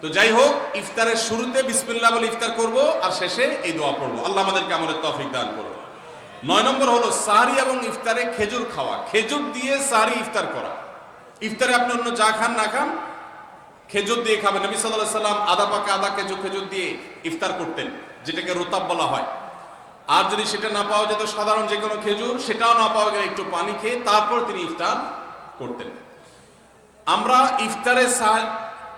তো যাই হোক ইফতারের শুরুতে বিসমিল্লাহ বলে ইফতার করব আর শেষে এই দোয়া পড়ব। আল্লাহ আমাদেরকে আমাদের তৌফিক দান করব নয় নম্বর হলো সাহারি এবং ইফতারে খেজুর খাওয়া। খেজুর দিয়ে সাহারি ইফতার করা। ইফতারে আপনি অন্য যা খান, না খান, খেজুর দিয়ে খাবেন। নবী সাল্লাহ সাল্লাম আদা পাকে আদা, খেজুর খেজুর দিয়ে ইফতার করতেন, যেটাকে রোতাব বলা হয়। আর যদি সেটা না পাওয়া যেত, সাধারণ যে কোনো খেজুর, সেটাও না পাওয়া গেলে একটু পানি খেয়ে তারপর তিনি ইফতার করতেন। আমরা ইফতারে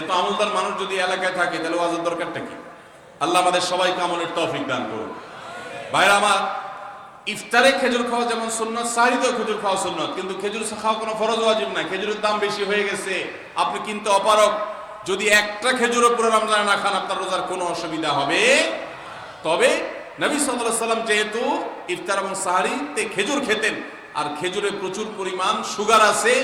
এত আমলদার মানুষ যদি এলাকায় থাকে, তাহলে ওয়াজের দরকারটা কি? আল্লাহ আমাদের সবাইকে আমলের তৌফিক দান করুন। ভাইরা, আমার ইফতারে খেজুর খাওয়া যেমন সুন্নত সাহিতেও খেজুর খাওয়া সুন্নত, কিন্তু খেজুর খাওয়া কোনো ফরজ ওয়াজিব না। খেজুরের দাম বেশি হয়ে গেছে, আপনি কিন্তু অপারক যদি একটা খেজুরও পুরো রমজানে না খান, আপনার রোজার কোনো অসুবিধা হবে। তবে নবী সাল্লাল্লাহু সাল্লাম যেহেতু ইফতার এবং সাহারিতে খেজুর খেতেন, আর খেজুরে প্রচুর পরিমাণ সুগার আছে,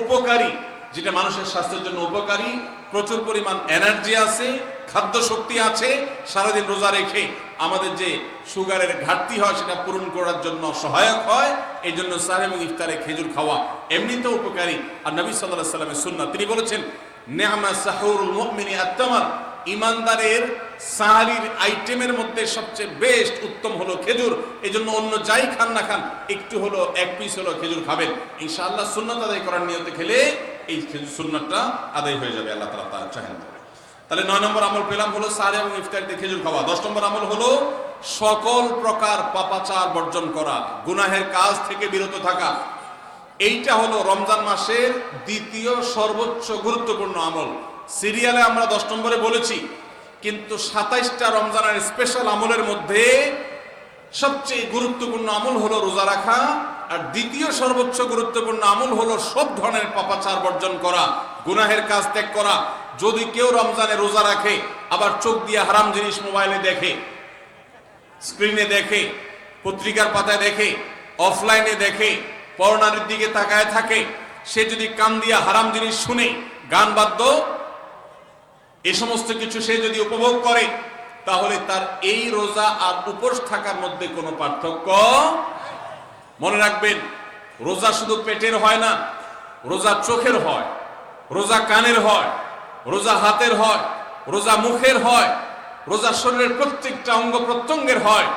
উপকারী। যেটা মানুষের স্বাস্থ্যের জন্য উপকারী, প্রচুর পরিমাণ এনার্জি আছে খাদ্য শক্তি আছে, সারাদিন রোজা রেখে আমাদের যে সুগারের ঘাটতি হয় সেটা পূরণ করার জন্য সহায়ক হয়, এই জন্য সাহেব এবং ইফতারে খেজুর খাওয়া এমনিতেও উপকারী। আর নবী সাল্লাহ সাল্লামের সুন্না তিনি বলেছেন নেহামা সাহুরুল মুমিনি আত্মামার ইমানদারের সাহারির আইটেমের মধ্যে সবচেয়ে বেস্ট উত্তম হলো খেজুর। এই জন্য অন্য যাই খান না খান, একটু হলো, এক পিস হলো খেজুর খাবেন। ইনশাআল্লাহ সুন্নত আদায় করার নিয়তে খেলে এই সুন্নতটা আদায় হয়ে যাবে, আল্লাহ তালা তা চাহেন তাহলে নয় নম্বর আমল পেলাম হলো সার এবং ইফতারিতে খেজুর খাওয়া। দশ নম্বর আমল হলো সকল প্রকার পাপাচার বর্জন করা, গুনাহের কাজ থেকে বিরত থাকা। এইটা হলো রমজান মাসের দ্বিতীয় সর্বোচ্চ গুরুত্বপূর্ণ আমল। সিরিয়ালে আমরা দশ নম্বরে বলেছি, কিন্তু সাতাইশটা রমজানের স্পেশাল আমলের মধ্যে সবচেয়ে গুরুত্বপূর্ণ আমল হলো রোজা রাখা আর দ্বিতীয় সর্বোচ্চ গুরুত্বপূর্ণ আমল হলো সব ধরনের পাপাচার বর্জন করা, গুনাহের কাজ ত্যাগ করা। যদি কেউ রমজানে রোজা রাখে, আবার চোখ দিয়ে হারাম জিনিস মোবাইলে দেখে, স্ক্রিনে দেখে, পত্রিকার পাতায় দেখে, অফলাইনে দেখে পড়নারির দিকে তাকায় থাকে, সে যদি কান দিয়ে হারাম জিনিস শুনে, গান বাদ্য, এ সমস্ত কিছু সে যদি উপভোগ করে, তাহলে তার এই রোজা আর উপোস থাকার মধ্যে কোনো পার্থক্য মনে রাখবেন, রোজা শুধু পেটের হয় না, রোজা চোখের হয়, রোজা কানের হয়, রোজা হাতের হয়, রোজা মুখের হয়, রোজা শরীরের প্রত্যেকটা অঙ্গ প্রত্যঙ্গের হয়।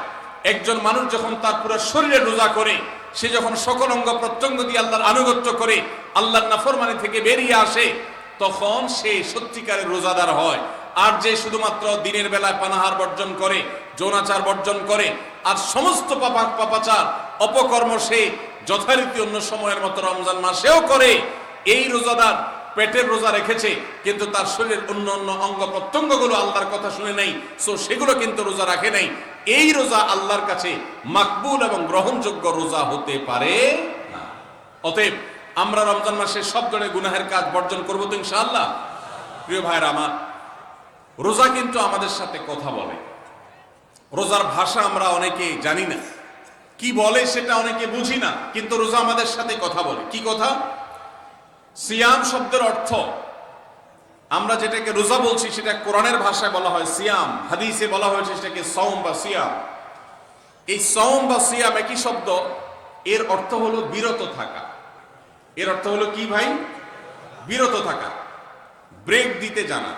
একজন মানুষ যখন তার পুরো শরীরে রোজা করে, সে যখন সকল অঙ্গ প্রত্যঙ্গ দিয়ে আল্লাহর আনুগত্য করে, আল্লাহর নাফরমানি থেকে বেরিয়ে আসে, তখন সে সত্যিকারের রোজাদার হয়। আর যে শুধুমাত্র দিনের বেলায় পানাহার বর্জন করে, যৌনাচার বর্জন করে, আর সমস্ত পাপা পাপাচার অপকর্ম সে যথারীতি অন্য সময়ের মতো রমজান মাসেও করে, এই রোজাদার পেটের রোজা রেখেছে, কিন্তু তার শরীরের অন্য অন্য অঙ্গ প্রত্যঙ্গগুলো আল্লাহর কথা শুনে নাই, সো সেগুলো কিন্তু রোজা রাখে নাই। এই রোজা আল্লাহর কাছে মাকবুল এবং গ্রহণযোগ্য রোজা হতে পারে না। অতএব আমরা রমজান মাসে সব ধরনের গুনাহের কাজ বর্জন করব তো ইনশাআল্লাহ? প্রিয় ভাইয়ের আমার, রোজা কিন্তু আমাদের সাথে কথা বলে। রোজার ভাষা আমরা অনেকে জানি না। কি বলে সেটা অনেকে বুঝি না, কিন্তু রোজা আমাদের সাথে কথা বলে। কি কথা? সিয়াম শব্দের অর্থ, আমরা যেটাকে রোজা বলছি সেটা কোরআনের ভাষায় বলা হয় সিয়াম, হাদিসে বলা হয়েছে সেটাকে সৌম বা সিয়াম। এই সৌম বা সিয়াম একই শব্দ, এর অর্থ হলো বিরত থাকা। এর অর্থ হলো কি ভাই? বিরত থাকা ব্রেক দিতে জানা।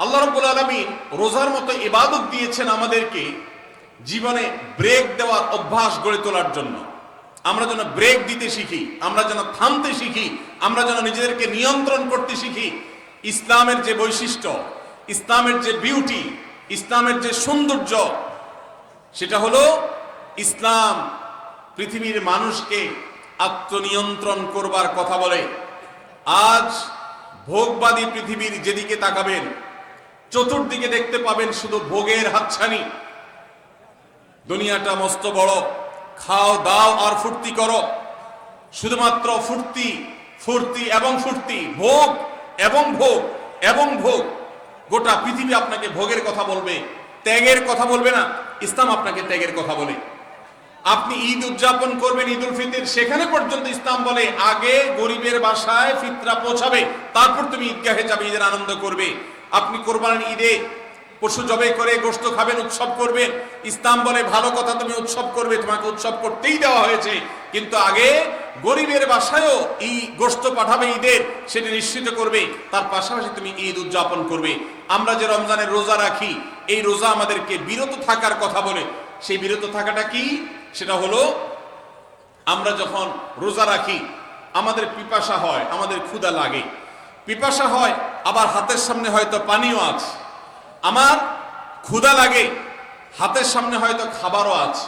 আল্লাহ রব্বুল আলমিন রোজার মতো ইবাদত দিয়েছেন আমাদেরকে জীবনে ব্রেক দেওয়ার অভ্যাস গড়ে তোলার জন্য। আমরা যেন ব্রেক দিতে শিখি, আমরা যেন থামতে শিখি, আমরা যেন নিজেদেরকে নিয়ন্ত্রণ করতে শিখি। ইসলামের যে বৈশিষ্ট্য, ইসলামের যে বিউটি ইসলামের যে সৌন্দর্য, সেটা হলো ইসলাম পৃথিবীর মানুষকে আত্মনিয়ন্ত্রণ করবার কথা বলে। আজ ভোগবাদী পৃথিবীর যেদিকে তাকাবেন, চতুর্দিকে দেখতে পাবেন শুধু ভোগের হাতছানি। দুনিয়াটা মস্ত বড়। খাও, দাও আর ফুর্তি করো। শুধুমাত্র ফুর্তি ফুর্তি এবং ফুর্তি, ভোগ এবং ভোগ এবং ভোগ। গোটা পৃথিবী আপনাকে ভোগের কথা বলবে, ত্যাগের কথা বলবে না, ইসলাম আপনাকে ত্যাগের কথা বলে। আপনি ঈদ উদযাপন করবেন ঈদ উল ফিতর, সেখানে পর্যন্ত ইসলাম বলে, আগে গরিবের বাসায় ফিতরা পৌঁছাবে, তারপর তুমি ঈদগাহে যাবে, ঈদের আনন্দ করবে। আপনি কোরবান ঈদে পশু জবে করে গোস্ত খাবেন, উৎসব করবেন ইসলাম বলে, ভালো কথা তুমি উৎসব করবে, তোমাকে উৎসব করতেই দেওয়া হয়েছে। কিন্তু আগে গরিবের বাসায়ও এই গোস্ত পাঠাবে ঈদের, সেটি নিশ্চিত করবে। তার পাশাপাশি তুমি ঈদ উদযাপন করবে। আমরা যে রমজানের রোজা রাখি, এই রোজা আমাদেরকে বিরত থাকার কথা বলে। সেই বিরত থাকাটা কি? সেটা হলো, আমরা যখন রোজা রাখি, আমাদের পিপাসা হয়, আমাদের ক্ষুধা লাগে। পিপাসা হয়, আবার হাতের সামনে হয়তো পানিও আছে। আমার ক্ষুধা লাগে, হাতের সামনে হয়তো খাবারও আছে।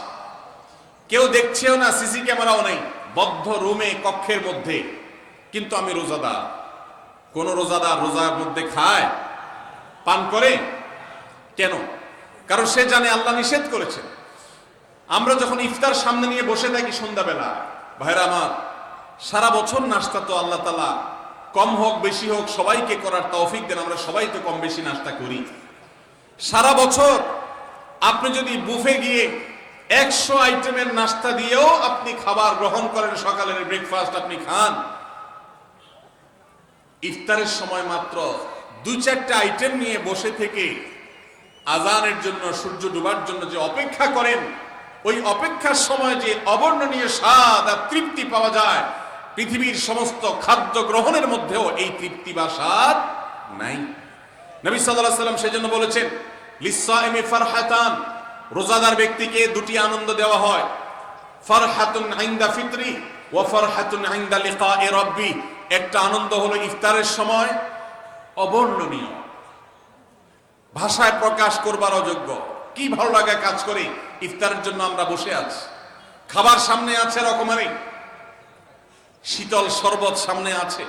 কেউ দেখছেও না, সিসি ক্যামেরাও নেই, বদ্ধ রুমে, কক্ষের মধ্যে। কিন্তু আমি রোজাদার। কোন রোজাদার রোজার মধ্যে খায়, পান করে? কেন? কারণ সে জানে আল্লাহ নিষেধ করেছে আমরা যখন ইফতার সামনে নিয়ে বসে থাকি সন্ধ্যাবেলা, ভাইরা আমার, সারা বছর নাস্তা তো আল্লাহ তালা কম হোক, বেশি হোক, সবাইকে করার তৌফিক দেন, আমরা সবাই তো কম বেশি নাস্তা করি। সারা বছর আপনি যদি বুফে গিয়ে একশো আইটেমের নাস্তা দিয়েও আপনি খাবার গ্রহণ করেন, সকালের ব্রেকফাস্ট আপনি খান। ইফতারের সময় মাত্র দু চারটা আইটেম নিয়ে বসে থেকে আজানের জন্য, সূর্য ডুবার জন্য যে অপেক্ষা করেন, ওই অপেক্ষার সময় যে অবর্ণনীয় স্বাদ আর তৃপ্তি পাওয়া যায়, পৃথিবীর সমস্ত খাদ্য গ্রহণের মধ্যেও এই তৃপ্তি বা স্বাদ নাই। নবী সাল্লাল্লাহু সাল্লাম সেজন্য বলেছেন লিসাইমি ফারহাতান রোজাদার ব্যক্তিকে দুটি আনন্দ দেওয়া হয়, ফারহাতুন ইনদা ফিতরি ওয়া ফারহাতুন ইনদা লিকাই রাব্বি একটা আনন্দ হলো ইফতারের সময় অবর্ণনীয়, ভাষায় প্রকাশ করবার অযোগ্য। কি ভালো লাগা কাজ করে, ইফতারের জন্য আমরা বসে আছি, খাবার সামনে আছে রকমারি, শীতল শরবত সামনে আছে,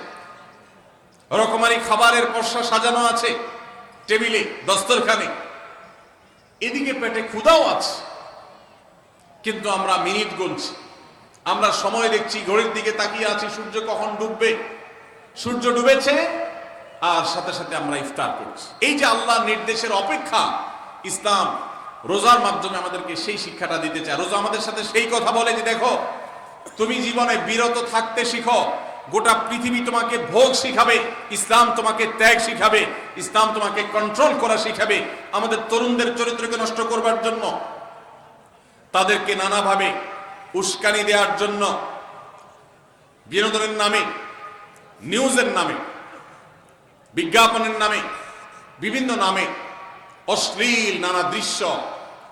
রকমারি খাবারের পশা সাজানো আছে টেবিলে, দস্তরখানে। এদিকে পেটে ক্ষুদাও আছে, কিন্তু আমরা মিনিট গুনছি। আমরা সময় দেখছি, ঘড়ির দিকে তাকিয়ে আছি, সূর্য কখন ডুববে? সূর্য ডুবেছে, আর সাথে সাথে আমরা ইফতার করছি। এই যে আল্লাহ নির্দেশের অপেক্ষা, ইসলাম রোজার মাধ্যমে আমাদেরকে সেই শিক্ষাটা দিতে চায়। রোজা আমাদের সাথে সেই কথা বলে যে, দেখো, তুমি জীবনে বিরত থাকতে শিখো গোটা পৃথিবী তোমাকে ভোগ শিখাবে, ইসলাম তোমাকে ত্যাগ শিখাবে, ইসলাম তোমাকে কন্ট্রোল করা শিখাবে। আমাদের তরুণদের চরিত্রকে নষ্ট করবার জন্য, তাদেরকে নানাভাবে উস্কানি দেওয়ার জন্য, বিনোদনের নামে, নিউজের নামে, বিজ্ঞাপনের নামে, বিভিন্ন নামে অশ্লীল নানা দৃশ্য,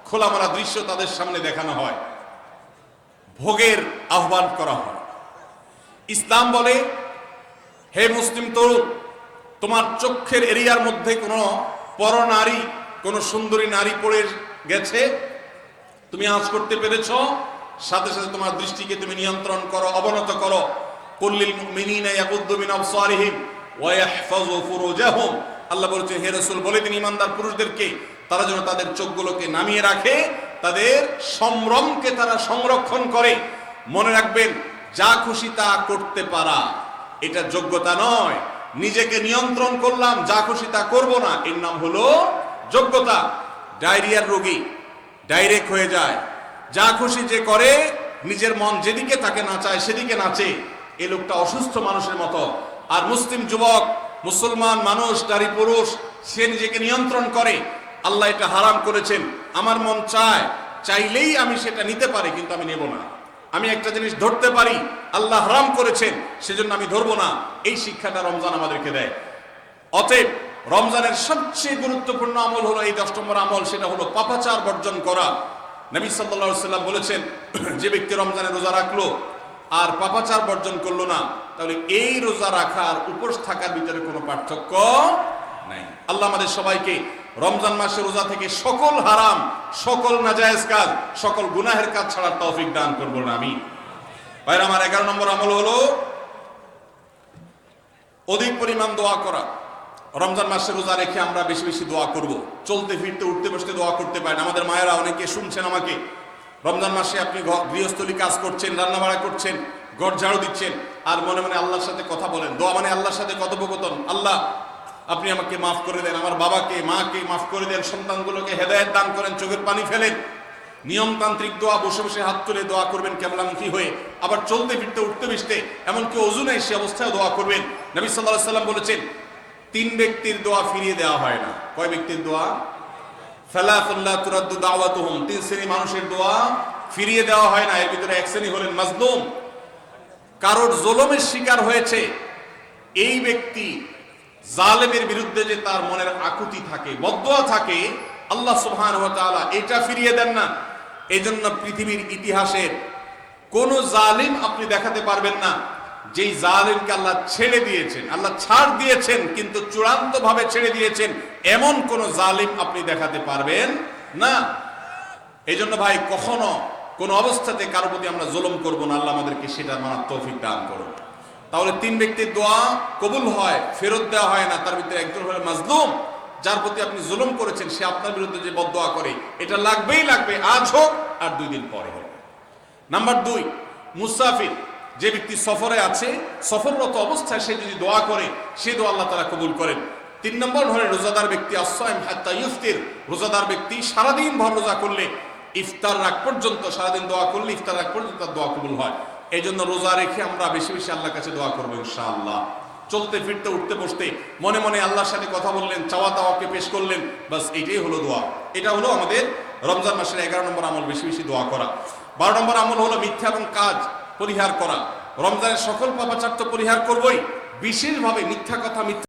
খোলামেলা দৃশ্য তাদের সামনে দেখানো হয়। ভোগের আহ্বান করা হয়। ইসলাম বলে, হে মুসলিম তরুণ, তোমার চক্ষের এরিয়ার মধ্যে কোনো পর নারী, কোনো সুন্দরী নারী পড়ে গেছে? তুমি আজ করতে পেরেছ। সাথে সাথে তোমার দৃষ্টিকে তুমি নিয়ন্ত্রণ করো, অবনত করো। কুল্লিল মুমিনিনা ইয়াগুদ্দু মিন আবসারিহিম ওয়া ইয়াহফাযু ফুরুজাহুম। আল্লাহ বলেছেন হে রাসূল, বলে দিন ইমানদার পুরুষদেরকে, তারা যেন তাদের চোখগুলোকে নামিয়ে রাখে, তাদের সম্ভ্রমকে তারা সংরক্ষণ করে। মনে রাখবেন যা খুশি তা করতে পারা। এটা যোগ্যতা নয়। নিজেকে নিয়ন্ত্রণ করলাম, যা খুশি তা করব না। এর নাম হলো যোগ্যতা। ডায়রিয়ার রোগী ডাইরেক্ট হয়ে যায়। যা খুশি যে করে, নিজের মন যেদিকে তাকে নাচায় সেদিকে নাচে এ লোকটা অসুস্থ মানুষের মতো। আর মুসলিম যুবক, মুসলমান মানুষ, নারী, পুরুষ, সে নিজেকে নিয়ন্ত্রণ করে। আল্লাহ এটা হারাম করেছেন। আমার মন চায়, চাইলেই আমি সেটা নিতে পারি, কিন্তু আমি নেব না। আমি একটা জিনিস ধরতে পারি, আল্লাহ হারাম করেছেন, সেজন্য আমি ধরবো না। এই শিক্ষাটা রমজান আমাদেরকে দেয়। অতএব রমজানের সবচেয়ে গুরুত্বপূর্ণ আমল হলো এই দশ নম্বর আমল, সেটা হলো পাপাচার বর্জন করা। নবী সাল্লাল্লাহু সাল্লাম বলেছেন, যে ব্যক্তি রমজানে রোজা রাখল আর পাপাচার বর্জন করল না, তাহলে এই রোজা রাখার উপোস থাকার ভিতরে কোনো পার্থক্য নাই। আল্লাহ আমাদের সবাইকে রমজান মাসের রোজা থেকে সকল হারাম, সকল নাজায়েজ কাজ, সকল গুনাহের কাজ ছাড়ার তৌফিক দান করব না আমি। ভাইরা, আমার এগারো নম্বর আমল হলো অধিক পরিমাণ দোয়া করা। রমজান মাসে রোজা রেখে আমরা বেশি বেশি দোয়া করব। চলতে, ফিরতে, উঠতে, বসতে দোয়া করতে পারেন। আমাদের মায়েরা অনেকে শুনছেন আমাকে। রমজান মাসে আপনি গৃহস্থলী কাজ করছেন রান্না বাড়া করছেন, ঘর ঝাড়ু দিচ্ছেন, আর মনে মনে আল্লাহর সাথে কথা বলেন। দোয়া মানে আল্লাহর সাথে কথোপকথন। আল্লাহ আপনি আমাকে মাফ করে দেন, আমার বাবাকে, মাকে মাফ করে দেন, সন্তানগুলোকে হেদায়েত দান করেন, চোখের পানি ফেলেন। নিয়মতান্ত্রিক দোয়া, বসে বসে হাত তুলে দোয়া করবেন কেবলামুখী হয়ে। আবার চলতে ফিরতে, উঠতে বসতে এমনকি অজু নেই, সে অবস্থায় দোয়া করবেন। নবী সাল্লাহ সাল্লাম বলেছেন, তিন ব্যক্তির দোয়া ফিরিয়ে দেওয়া হয় না। কয় ব্যক্তির দোয়া? ফালাতুল্লাহ তুরাদ্দু দাওয়াতুহুম। তিন শ্রেণি মানুষের দোয়া ফিরিয়ে দেওয়া হয় না। এর ভিতরে এক শ্রেণি হলেন মাজলুম। কারোর জলমের শিকার হয়েছে, এই ব্যক্তি জালেমের বিরুদ্ধে যে তার মনের আকুতি থাকে, বদয়া থাকে, আল্লাহ তাআলা এটা ফিরিয়ে দেন না। এজন্য পৃথিবীর ইতিহাসের কোন জালিম আপনি দেখাতে পারবেন না, যেই জালিমকে আল্লাহ ছেড়ে দিয়েছেন, আল্লাহ ছাড় দিয়েছেন, কিন্তু চূড়ান্ত ভাবে ছেড়ে দিয়েছেন, এমন কোন জালিম আপনি দেখাতে পারবেন না। এই জন্য ভাই, কখনো কোন অবস্থাতে কারও প্রতি আমরা জুলুম করব না, আল্লাহ আমাদেরকে সেটা মানার তৌফিক দান করুন। তাহলে তিন ব্যক্তির দোয়া কবুল হয়, ফেরত দেওয়া হয় না, তার ভিতরে একজন হলো মাজলুম, যার প্রতি আপনি জুলুম করেছেন, সে আপনার বিরুদ্ধে যে বদোয়া করে, এটা লাগবেই লাগবে, আজ হোক আর দুই দিন পরে হোক। নাম্বার দুই, মুসাফির, যে ব্যক্তি সফরে আছে, সফররত অবস্থায় সে যদি দোয়া করে, সে দোয়া আল্লাহ তারা কবুল করেন। তিন নম্বর হলে রোজাদার ব্যক্তি আসাইম হাত্তা ইফতির রোজাদার ব্যক্তি সারাদিন ভর রোজা করলে, ইফতার রাগ পর্যন্ত সারাদিন দোয়া করলে, ইফতার রাগ পর্যন্ত তার দোয়া কবুল হয়। এই জন্য রোজা রেখে আমরা বেশি বেশি আল্লাহর কাছে দোয়া করব ইনশাআল্লাহ। চলতে, ফিরতে, উঠতে, বসতে, মনে মনে আল্লাহর সাথে কথা বললেন, চাওয়া তাওয়াকে পেশ করলেন বাস এটাই হলো দোয়া। এটা হলো আমাদের রমজান মাসের এগারো নম্বর আমল, বেশি বেশি দোয়া করা। বারো নম্বর আমল হলো মিথ্যা এবং কাজ পরিহার করা। রমজানের সকল পাপাচার তো পরিহার করবই। বিশেষভাবে মিথ্যা কথা, মিথ্যা